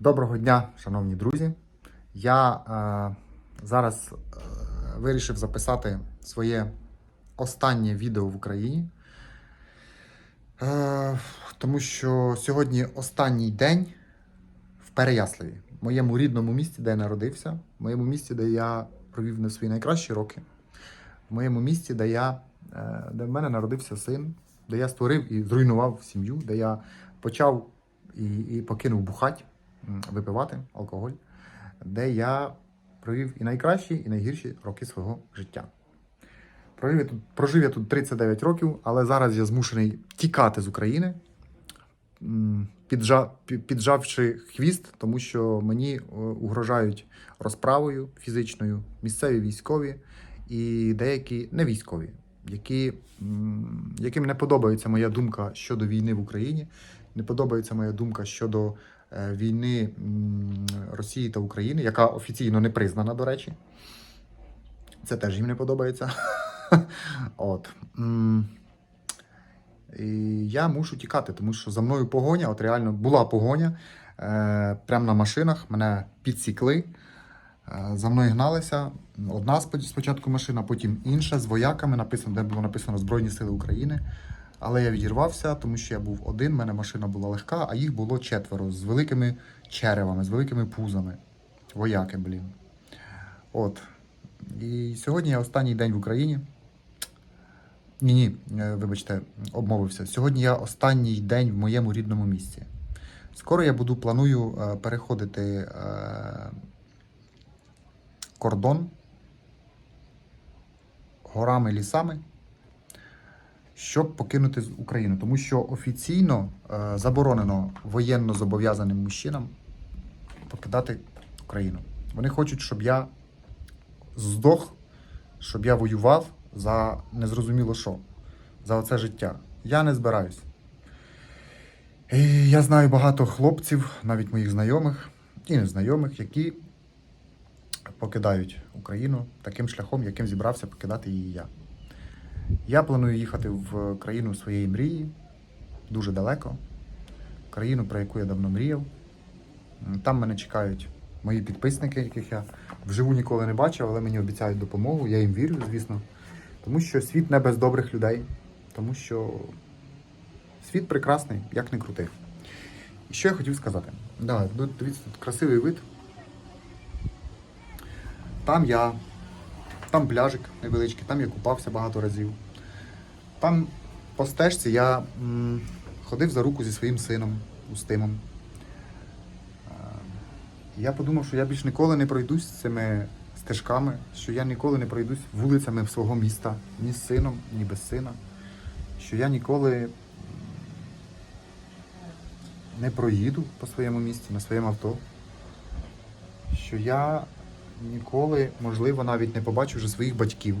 Доброго дня, шановні друзі. Я е, зараз е, вирішив записати своє останнє відео в Україні, е, тому що сьогодні останній день в Переяславі, моєму рідному місті, де я народився, в моєму місті, де я провів не свої найкращі роки, в моєму місті, де, я, е, де в мене народився син, де я створив і зруйнував сім'ю, де я почав і, і покинув бухать випивати алкоголь, де я провів і найкращі, і найгірші роки свого життя. Провів я тут, прожив я тут 39 років, але зараз я змушений тікати з України, м, піджа, пі- піджавши хвіст, тому що мені е, угрожають розправою фізичною місцеві військові і деякі не військові, які, яким не подобається моя думка щодо війни в Україні, не подобається моя думка щодо війни Росії та України, яка офіційно не признана, до речі. Це теж їм не подобається. От. І я мушу тікати, тому що за мною погоня, от реально була погоня. Е, прямо на машинах мене підсікли. Е, За мною гналися. Одна спочатку машина, потім інша з вояками, написано, де було написано Збройні Сили України. Але я відірвався, тому що я був один, в мене машина була легка, а їх було четверо з великими черевами, з великими пузами. Вояки, блін. От. І сьогодні я останній день в Україні. Ні, ні, е, вибачте, обмовився. Сьогодні я останній день в моєму рідному місті. Скоро я буду планую е, переходити е, кордон горами, лісами, щоб покинути Україну. Тому що офіційно е, заборонено воєнно зобов'язаним мужчинам покидати Україну. Вони хочуть, щоб я здох, щоб я воював за незрозуміло що, за оце життя. Я не збираюсь. І я знаю багато хлопців, навіть моїх знайомих і незнайомих, які покидають Україну таким шляхом, яким зібрався покидати її я. Я планую їхати в країну своєї мрії, дуже далеко, країну, про яку я давно мріяв. Там мене чекають мої підписники, яких я вживу ніколи не бачив, але мені обіцяють допомогу. Я їм вірю, звісно. Тому що світ не без добрих людей, тому що світ прекрасний, як не крути. І що я хотів сказати? Да, ну, дивіться, тут красивий вид. Там я, там пляжик невеличкий, там я купався багато разів. Там по стежці я м, ходив за руку зі своїм сином Устимом. Е, Я подумав, що я більш ніколи не пройдусь цими стежками, що я ніколи не пройдусь вулицями свого міста ні з сином, ні без сина. Що я ніколи не проїду по своєму місті, на своєму авто. Що я ніколи, можливо, навіть не побачу вже своїх батьків.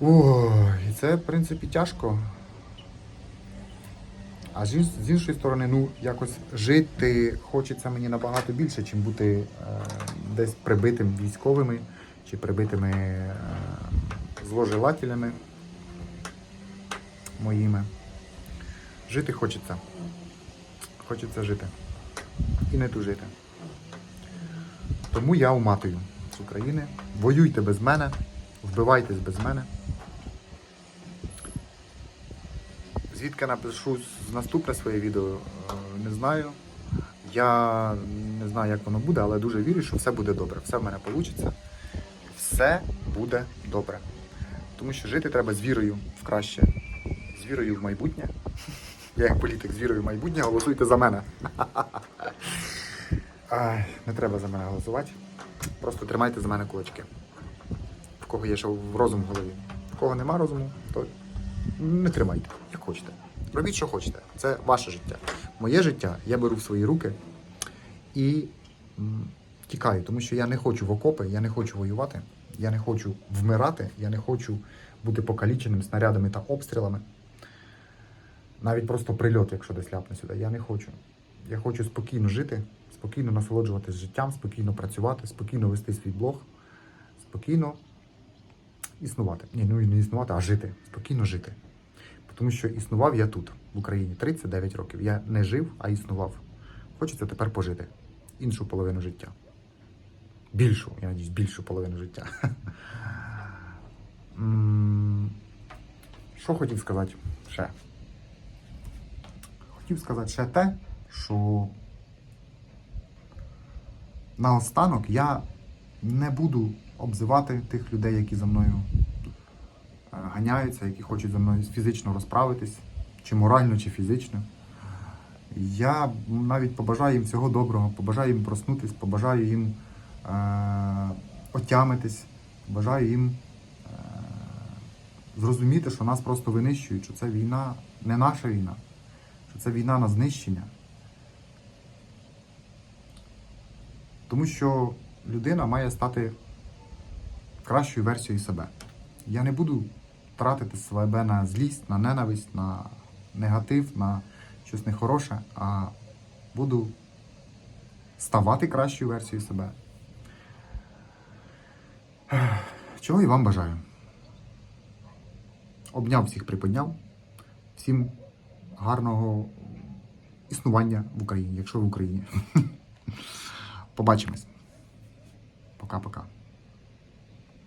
І це, в принципі, тяжко. А з іншої сторони, ну, якось жити хочеться мені набагато більше, чим бути е, десь прибитим військовими чи прибитими е, зложелателями моїми. Жити хочеться. Хочеться жити. І не тужити. Тому я уматую з України. Воюйте без мене, вбивайтесь без мене. Звідки напишу наступне своє відео, е, не знаю. Я не знаю, як воно буде, але дуже вірю, що все буде добре. Все в мене вийде. Все буде добре. Тому що жити треба з вірою в краще, з вірою в майбутнє. Я як політик з вірою в майбутнє, голосуйте за мене. Не треба за мене голосувати. Просто тримайте за мене кулачки. В кого є ще розум в голові. В кого нема розуму, то не тримайте, як хочете. Робіть, що хочете. Це ваше життя. Моє життя я беру в свої руки і тікаю, тому що я не хочу в окопи, я не хочу воювати, я не хочу вмирати, я не хочу бути покаліченим снарядами та обстрілами. Навіть просто прильот, якщо десь ляпне сюди. Я не хочу. Я хочу спокійно жити, спокійно насолоджуватись життям, спокійно працювати, спокійно вести свій блог, спокійно існувати. Ні, ну і не існувати, а жити. Спокійно жити. Тому що існував я тут, в Україні, 39 років. Я не жив, а існував. Хочеться тепер пожити іншу половину життя. Більшу, я надіюсь, більшу половину життя. Що хотів сказати ще? Хотів сказати ще те, що наостанок я не буду обзивати тих людей, які за мною ганяються, які хочуть за мною фізично розправитись, чи морально, чи фізично. Я навіть побажаю їм всього доброго, побажаю їм проснутись, побажаю їм е- отямитись, побажаю їм е- зрозуміти, що нас просто винищують, що це війна не наша війна, що це війна на знищення. Тому що людина має стати кращою версією себе. Я не буду тратити себе на злість, на ненависть, на негатив, на щось нехороше, а буду ставати кращою версією себе. Чого і вам бажаю. Обняв всіх, приподняв. Всім гарного існування в Україні, якщо в Україні. Побачимось. Пока-пока.